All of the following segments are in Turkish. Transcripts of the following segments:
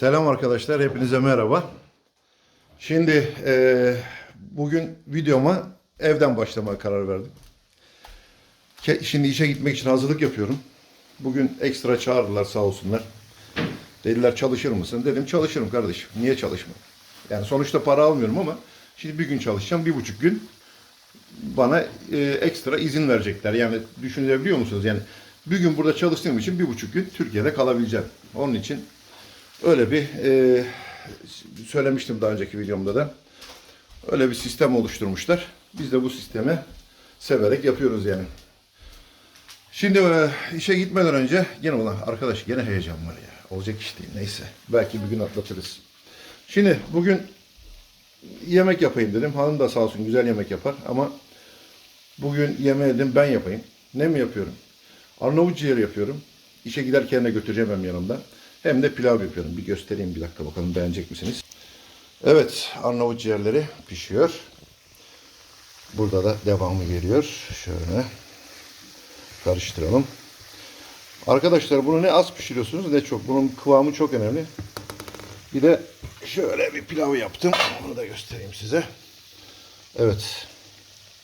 Selam arkadaşlar, hepinize merhaba. Şimdi eee, bugün videoma evden başlamaya karar verdim. Ke- Şimdi işe gitmek için hazırlık yapıyorum. Bugün ekstra çağırdılar sağ olsunlar. Dediler çalışır mısın? Dedim çalışırım kardeşim. Niye çalışmayayım? Yani sonuçta para almıyorum ama şimdi bir gün çalışacağım, bir buçuk gün bana e, ekstra izin verecekler. Yani düşünebiliyor musunuz? Yani bir gün burada çalıştığım için bir buçuk gün Türkiye'de kalabileceğim. Onun için öyle bir e, söylemiştim daha önceki videomda da. Öyle bir sistem oluşturmuşlar. Biz de bu sistemi severek yapıyoruz yani. Şimdi e, işe gitmeden önce gene olan arkadaş gene heyecan var ya. Olacak iş değil neyse. Belki bir gün atlatırız. Şimdi bugün yemek yapayım dedim. Hanım da sağ olsun güzel yemek yapar ama bugün yemeği dedim ben yapayım. Ne mi yapıyorum? Arnavut ciğeri yapıyorum. İşe giderken de götüreceğim hem yanımda. Hem de pilav yapıyorum. Bir göstereyim bir dakika bakalım beğenecek misiniz? Evet Arnavut ciğerleri pişiyor. Burada da devamı geliyor. Şöyle karıştıralım. Arkadaşlar bunu ne az pişiriyorsunuz ne çok. Bunun kıvamı çok önemli. Bir de şöyle bir pilav yaptım. Onu da göstereyim size. Evet.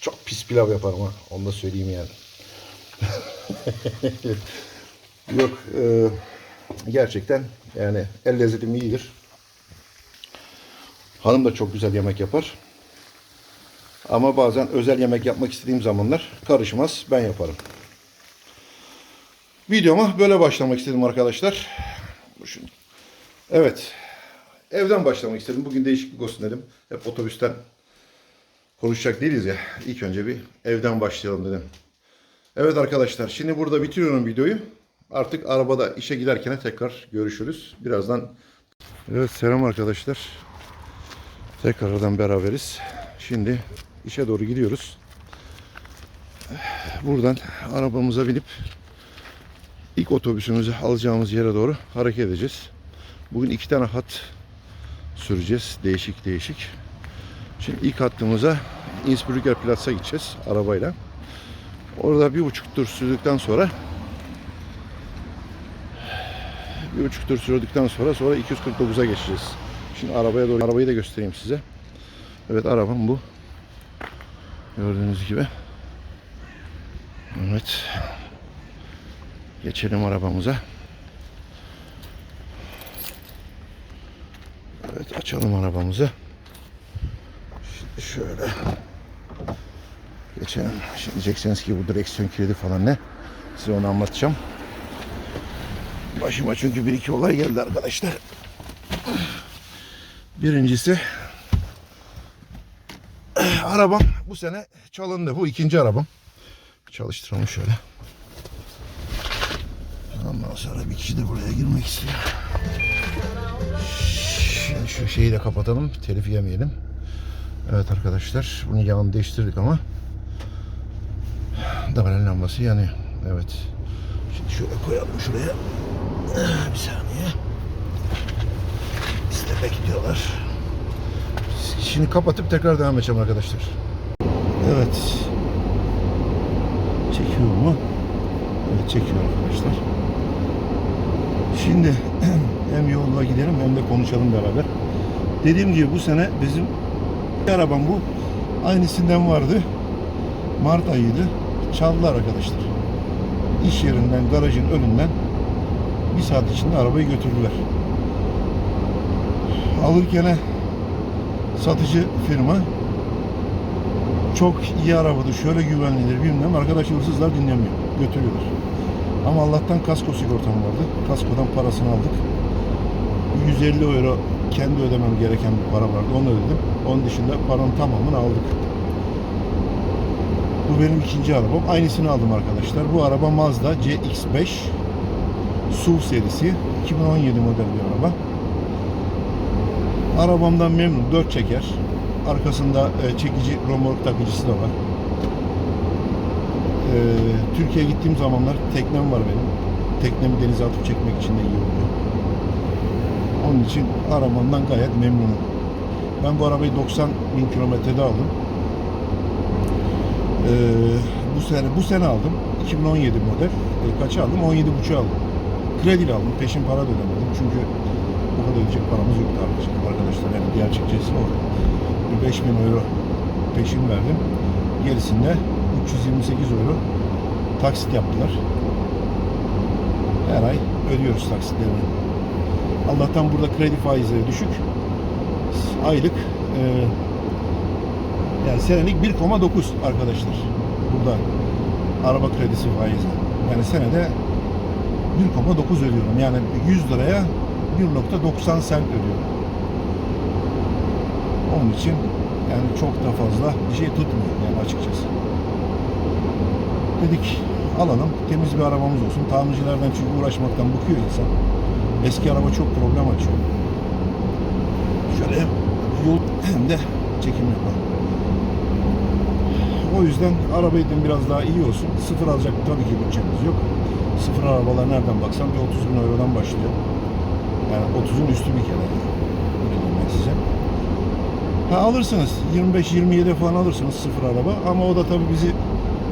Çok pis pilav yaparım ha. Onu da söyleyeyim yani. Yok. e, gerçekten yani el lezzetim iyidir. Hanım da çok güzel yemek yapar. Ama bazen özel yemek yapmak istediğim zamanlar karışmaz. Ben yaparım. Videoma böyle başlamak istedim arkadaşlar. Evet. Evden başlamak istedim. Bugün değişiklik olsun dedim. Hep otobüsten konuşacak değiliz ya. İlk önce bir evden başlayalım dedim. Evet arkadaşlar şimdi burada bitiriyorum videoyu. Artık arabada işe giderken tekrar görüşürüz. Birazdan. Evet selam arkadaşlar. Tekrardan beraberiz. Şimdi işe doğru gidiyoruz. Buradan arabamıza binip ilk otobüsümüzü alacağımız yere doğru hareket edeceğiz. Bugün iki tane hat süreceğiz. Değişik değişik. Şimdi ilk hattımıza Innsbrucker Platz'a gideceğiz arabayla. Orada bir buçuk tur sürdükten sonra bir buçuk tur sürdükten sonra sonra 249'a geçeceğiz. Şimdi arabaya doğru arabayı da göstereyim size. Evet arabam bu. Gördüğünüz gibi. Evet. Geçelim arabamıza. Evet açalım arabamızı. Şimdi şöyle geçelim. Şimdi diyeceksiniz ki bu direksiyon kilidi falan ne? Size onu anlatacağım. Başıma çünkü bir iki olay geldi arkadaşlar. Birincisi arabam bu sene çalındı. Bu ikinci arabam. Çalıştıralım şöyle. Ondan sonra bir kişi de buraya girmek istiyor. Şimdi şu şeyi de kapatalım. Telif yemeyelim. Evet arkadaşlar. Bunun yağını değiştirdik ama Damarın lambası yanıyor. Evet. Şöyle koyalım şuraya. Ah, Bir saniye. Biz de bekliyorlar. Şimdi kapatıp tekrar devam edeceğim arkadaşlar. Evet. Çekiyor mu? Evet çekiyor arkadaşlar. Şimdi hem yolda gidelim hem de konuşalım beraber. Dediğim gibi bu sene bizim arabam bu. Aynısından vardı. Mart ayıydı. Çaldılar arkadaşlar. İş yerinden, garajın önünden bir saat içinde arabayı götürdüler. Alırken satıcı firma çok iyi arabadı, şöyle güvenlidir bilmem. Arkadaş hırsızlar dinlemiyor, götürüyorlar. Ama Allah'tan kasko sigortam vardı. Kaskodan parasını aldık. 150 euro kendi ödemem gereken bir para vardı. Onu ödedim. Onun dışında paranın tamamını aldık. Bu benim ikinci arabam. Aynısını aldım arkadaşlar. Bu araba Mazda CX-5 SUV serisi. 2017 model bir araba. Arabamdan memnun. 4 çeker. Arkasında e, çekici romork takıcısı da var. E, Türkiye'ye gittiğim zamanlar teknem var benim. Teknemi denize atıp çekmek için de iyi oluyor. Onun için arabamdan gayet memnunum. Ben bu arabayı 90 bin kilometrede aldım. Ee, bu sene bu sene aldım. 2017 model. E, kaça aldım? 17 buçuk aldım. Krediyle aldım. Peşin para da ödemedim. Çünkü bu kadar ödeyecek paramız yoktu. Arkadaşlar yani gerçekçesi o. Bir 5000 euro peşin verdim. Gerisinde 328 euro taksit yaptılar. Her ay ödüyoruz taksitlerini. Allah'tan burada kredi faizleri düşük. Aylık e, yani senelik 1,9 arkadaşlar. Burada araba kredisi faizi. Yani senede 1,9 ödüyorum. Yani 100 liraya 1.90 sent ödüyorum. Onun için yani çok da fazla bir şey tutmuyor yani açıkçası. Dedik alalım temiz bir arabamız olsun. Tamircilerden çünkü uğraşmaktan bıkıyor insan. Eski araba çok problem açıyor. Şöyle yol hem de çekim yapalım. O yüzden araba dedim biraz daha iyi olsun. Sıfır alacak tabii ki bütçemiz yok. Sıfır arabalar nereden baksan bir 30 bin eurodan başlıyor. Yani 30'un üstü bir kere. Öyle size. Ha alırsınız 25-27 falan alırsınız sıfır araba ama o da tabii bizi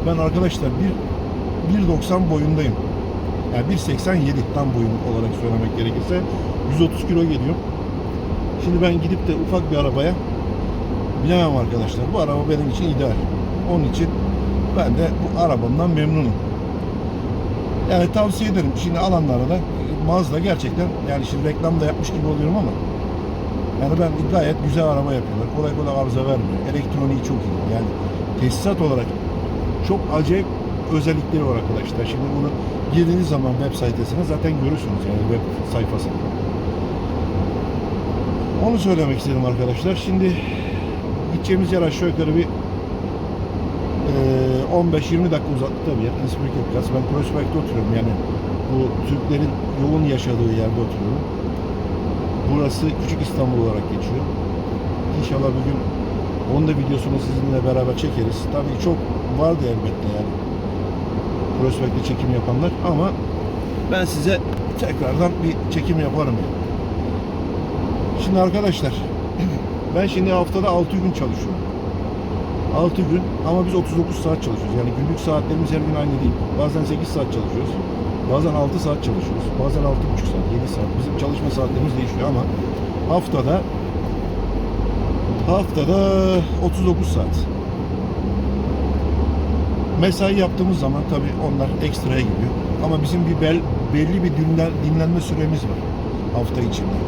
ben arkadaşlar bir 1.90 boyundayım. Yani 1.87 tam boyum olarak söylemek gerekirse 130 kilo geliyor. Şimdi ben gidip de ufak bir arabaya binemem arkadaşlar. Bu araba benim için ideal. Onun için ben de bu arabamdan memnunum. Yani tavsiye ederim. Şimdi alanlara da Mazda gerçekten yani şimdi reklam da yapmış gibi oluyorum ama yani ben gayet güzel araba yapıyorlar. Kolay kolay arıza vermiyor. Elektroniği çok iyi. Yani tesisat olarak çok acayip özellikleri var arkadaşlar. Şimdi bunu girdiğiniz zaman web sayfasına zaten görürsünüz yani web sayfasında. Onu söylemek istedim arkadaşlar. Şimdi gideceğimiz yer aşağı yukarı bir 15-20 dakika uzaklıkta bir yer. İnspirk yapacağız. Ben Prospekt'te oturuyorum yani bu Türklerin yoğun yaşadığı yerde oturuyorum. Burası Küçük İstanbul olarak geçiyor. İnşallah bir gün onun da videosunu sizinle beraber çekeriz. Tabii çok vardı elbette yani. Prospekt'te çekim yapanlar ama ben size tekrardan bir çekim yaparım. yani. Şimdi arkadaşlar ben şimdi haftada 6 gün çalışıyorum. 6 gün ama biz 39 saat çalışıyoruz. Yani günlük saatlerimiz her gün aynı değil. Bazen 8 saat çalışıyoruz. Bazen 6 saat çalışıyoruz. Bazen 6,5 saat, 7 saat. Bizim çalışma saatlerimiz değişiyor ama haftada haftada 39 saat. Mesai yaptığımız zaman tabii onlar ekstraya giriyor. Ama bizim bir bel, belli bir dinlen, dinlenme süremiz var hafta içinde.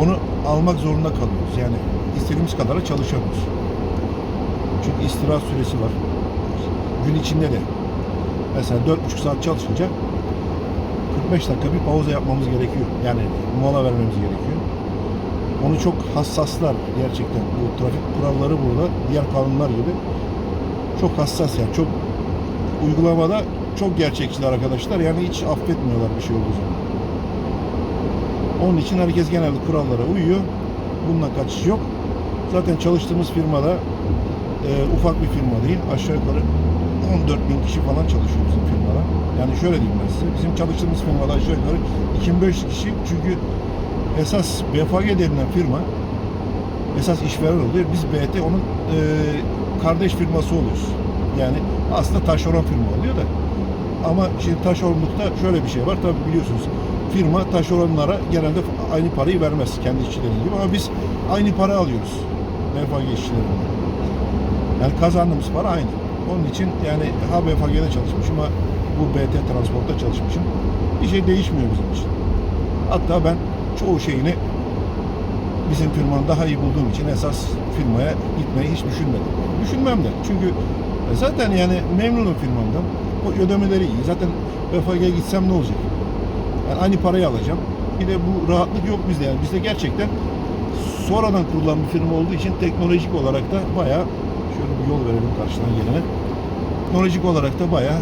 Onu almak zorunda kalıyoruz. Yani istediğimiz kadar çalışamıyoruz. Çünkü istirahat süresi var. Gün içinde de mesela 4,5 saat çalışınca 45 dakika bir pauza yapmamız gerekiyor. Yani mola vermemiz gerekiyor. Onu çok hassaslar gerçekten. Bu trafik kuralları burada diğer kanunlar gibi çok hassas yani çok uygulamada çok gerçekçiler arkadaşlar. Yani hiç affetmiyorlar bir şey olduğu zaman. Onun için herkes genelde kurallara uyuyor. Bundan kaçış yok. Zaten çalıştığımız firmada e, ufak bir firma değil. Aşağı yukarı 14 bin kişi falan çalışıyor bizim firmada. Yani şöyle diyeyim ben size. Bizim çalıştığımız firmada aşağı yukarı 2500 kişi. Çünkü esas BFG denilen firma esas işveren oluyor. Biz BT onun e, kardeş firması oluyoruz. Yani aslında taşeron firma oluyor da. Ama şimdi taşeronlukta şöyle bir şey var. Tabii biliyorsunuz firma taşeronlara genelde aynı parayı vermez kendi işçileri gibi ama biz aynı para alıyoruz BFG işçilerinden. Yani kazandığımız para aynı. Onun için yani ha BFG'de çalışmışım ha bu BT transportta çalışmışım. Bir şey değişmiyor bizim için. Hatta ben çoğu şeyini bizim firmanın daha iyi bulduğum için esas firmaya gitmeyi hiç düşünmedim. Düşünmem de. Çünkü zaten yani memnunum firmamdan. O ödemeleri iyi. Zaten BFG'ye gitsem ne olacak? Yani aynı parayı alacağım. Bir de bu rahatlık yok bizde yani. Bizde gerçekten sonradan kurulan bir firma olduğu için teknolojik olarak da bayağı şöyle bir yol verelim karşıdan gelene. Teknolojik olarak da bayağı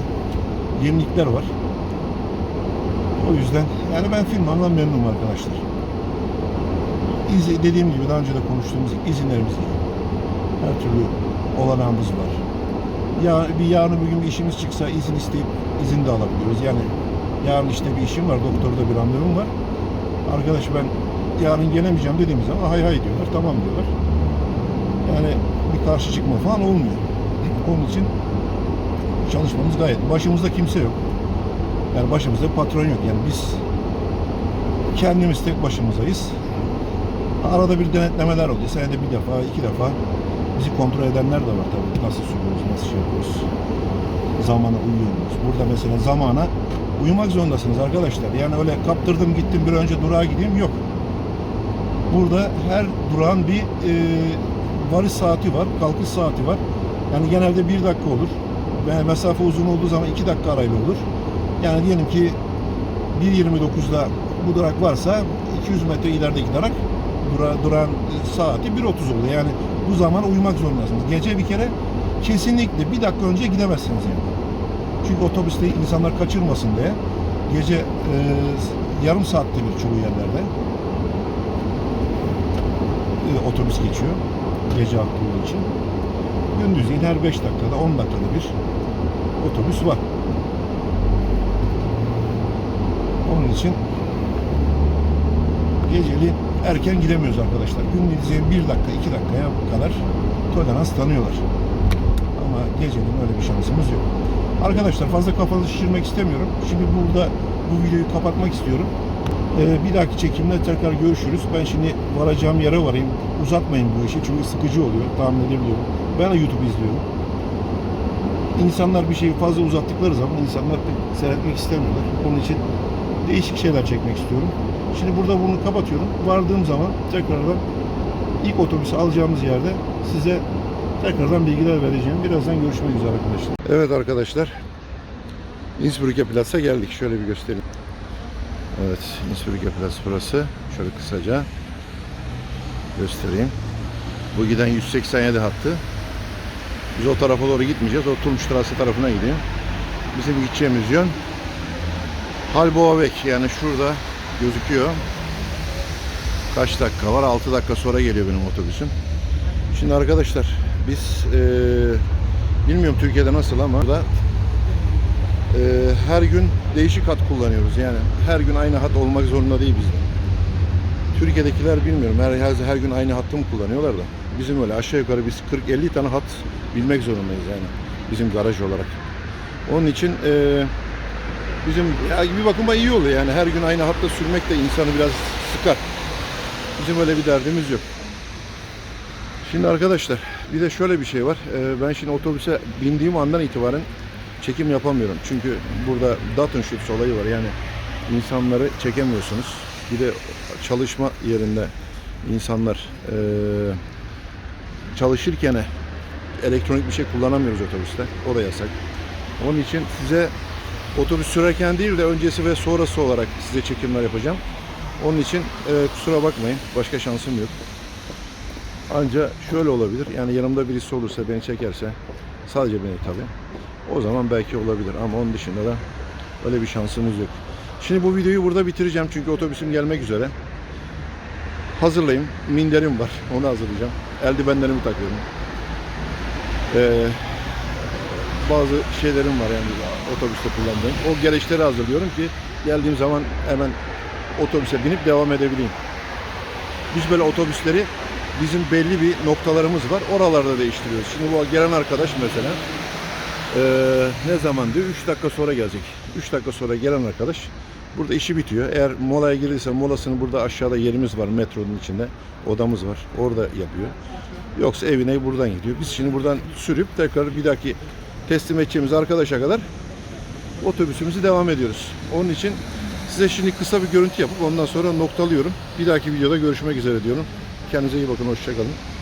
yenilikler var. O yüzden yani ben firmamdan memnunum arkadaşlar. İzi, dediğim gibi daha önce de konuştuğumuz izinlerimiz iyi. Her türlü olanağımız var. Ya bir yarın bir gün bir işimiz çıksa izin isteyip izin de alabiliyoruz. Yani yarın işte bir işim var, doktorda bir randevum var. Arkadaş ben yarın gelemeyeceğim dediğimiz zaman hay hay diyorlar, tamam diyorlar. Yani bir karşı çıkma falan olmuyor. Onun için çalışmamız gayet. Başımızda kimse yok. Yani başımızda patron yok. Yani biz kendimiz tek başımızayız. Arada bir denetlemeler oluyor. Senede bir defa, iki defa bizi kontrol edenler de var tabii. Nasıl sürüyoruz, nasıl şey yapıyoruz. Zamana uyuyor muyuz? Burada mesela zamana uyumak zorundasınız arkadaşlar. Yani öyle kaptırdım gittim bir önce durağa gideyim yok. Burada her durağın bir e, varış saati var, kalkış saati var. Yani genelde bir dakika olur. Ve mesafe uzun olduğu zaman iki dakika arayla olur. Yani diyelim ki 1.29'da bu durak varsa 200 metre ilerideki durak dura, duran saati 1.30 oluyor. Yani bu zaman uyumak zorundasınız. Gece bir kere kesinlikle bir dakika önce gidemezsiniz yani. Çünkü otobüste insanlar kaçırmasın diye gece e, yarım saatte bir çoğu yerlerde e, otobüs geçiyor. Gece olduğu için. Gündüzleyin her 5 dakikada 10 dakikada bir otobüs var. Onun için geceli erken gidemiyoruz arkadaşlar. Gündüzleyin 1 dakika 2 dakikaya kadar tolerans tanıyorlar. Ama gecenin öyle bir şansımız yok. Arkadaşlar fazla kafanızı şişirmek istemiyorum. Şimdi burada bu videoyu kapatmak istiyorum. Ee, bir dahaki çekimde tekrar görüşürüz. Ben şimdi varacağım yere varayım. Uzatmayın bu işi çünkü sıkıcı oluyor. Tahmin edebiliyorum. Ben de YouTube izliyorum. İnsanlar bir şeyi fazla uzattıkları zaman insanlar pek seyretmek istemiyorlar. Onun için değişik şeyler çekmek istiyorum. Şimdi burada bunu kapatıyorum. Vardığım zaman tekrardan ilk otobüsü alacağımız yerde size tekrardan bilgiler vereceğim. Birazdan görüşmek üzere arkadaşlar. Evet arkadaşlar. Innsbruck'e Platz'a geldik. Şöyle bir göstereyim. Evet, Innsbruck'e Platz burası. Şöyle kısaca göstereyim. Bu giden 187 hattı. Biz o tarafa doğru gitmeyeceğiz. O Turmstrasse tarafına gidiyor. Bizim gideceğimiz yön Halboavek yani şurada gözüküyor. Kaç dakika var? 6 dakika sonra geliyor benim otobüsüm. Şimdi arkadaşlar biz eee, bilmiyorum Türkiye'de nasıl ama burada eee, her gün değişik hat kullanıyoruz. Yani her gün aynı hat olmak zorunda değil bizde. Türkiye'dekiler bilmiyorum her, her, her gün aynı hattı mı kullanıyorlar da. Bizim öyle aşağı yukarı biz 40-50 tane hat bilmek zorundayız yani bizim garaj olarak. Onun için eee bizim ya bir bakıma iyi oluyor yani her gün aynı hatta sürmek de insanı biraz sıkar. Bizim öyle bir derdimiz yok. Şimdi arkadaşlar bir de şöyle bir şey var. Ee, ben şimdi otobüse bindiğim andan itibaren çekim yapamıyorum. Çünkü burada Datenschutz olayı var. Yani insanları çekemiyorsunuz. Bir de çalışma yerinde insanlar eee, çalışırken elektronik bir şey kullanamıyoruz otobüste. O da yasak. Onun için size otobüs sürerken değil de öncesi ve sonrası olarak size çekimler yapacağım. Onun için e, kusura bakmayın. Başka şansım yok. Anca şöyle olabilir. Yani yanımda birisi olursa beni çekerse sadece beni tabii. O zaman belki olabilir ama onun dışında da öyle bir şansımız yok. Şimdi bu videoyu burada bitireceğim çünkü otobüsüm gelmek üzere. Hazırlayayım. Minderim var. Onu hazırlayacağım. Eldivenlerimi takıyorum. Ee, bazı şeylerim var yani otobüste kullandığım. O gereçleri hazırlıyorum ki geldiğim zaman hemen otobüse binip devam edebileyim. Biz böyle otobüsleri bizim belli bir noktalarımız var. Oralarda değiştiriyoruz. Şimdi bu gelen arkadaş mesela eee, ne zaman diyor? 3 dakika sonra gelecek. 3 dakika sonra gelen arkadaş burada işi bitiyor. Eğer molaya girdiyse molasını burada aşağıda yerimiz var metronun içinde. Odamız var. Orada yapıyor. Yoksa evine buradan gidiyor. Biz şimdi buradan sürüp tekrar bir dahaki teslim edeceğimiz arkadaşa kadar otobüsümüzü devam ediyoruz. Onun için size şimdi kısa bir görüntü yapıp ondan sonra noktalıyorum. Bir dahaki videoda görüşmek üzere diyorum. Kendinize iyi bakın. Hoşçakalın.